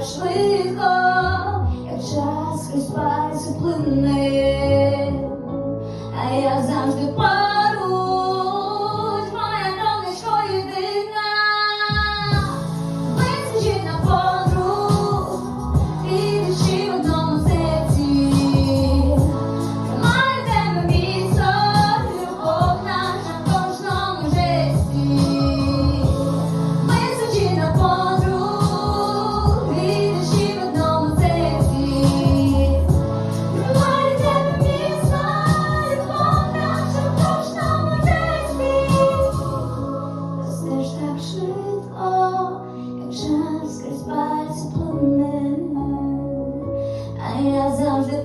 так швидко, як час крізь пальці плине. житло, як час крізь пальці плине, а я завжди